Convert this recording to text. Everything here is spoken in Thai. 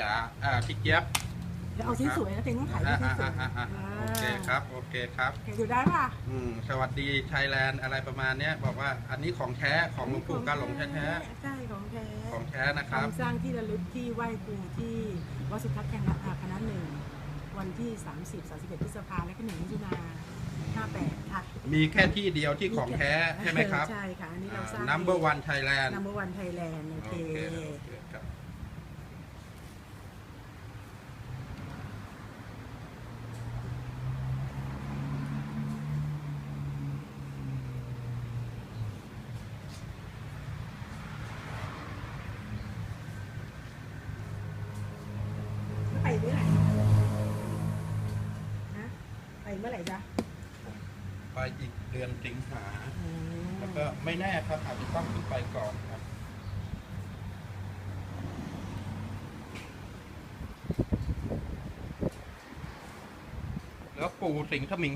จ๋าอ่าพี่เจี๊ยบเดี๋ยวเอาที่สวยนะเต็งต้องถ่ายที่อ่าสวยอ่าอ่าอ่าโอเคครับโอเคครับเห็นอยู่ได้ป่ะ อืมสวัสดีไทยแลนด์อะไรประมาณเนี้ยบอกว่าอันนี้ของแท้ของหลวงปู่กาหลงแท้ใช่ของแท้ๆของแท้นะครับทำสร้างที่ระลึกที่ไหว้ครูที่วัดสุทัศน์แข่งคณะหนึ่งวันที่ 30 31พฤษภาและก็หนึ่งมิถุนา58ค่ะมีแค่ที่เดียวที่ของแท้ใช่ไหมครับใช่ค่ะอันนี้เราสร้าง นัมเบอร์วันไทยแลนด์นัมเบอร์วันไทยแลนด์โอโอเคเค โอเคครับ ไปเมื่อไหร่ฮะ ไปเมื่อไหร่จ๊ะไปอีกเดือนสิงหาอืมแล้วก็ไม่แน่ครับอาจจะต้องขึ้นไปก่อนครับ แล้วปู่สิงห์ขมิง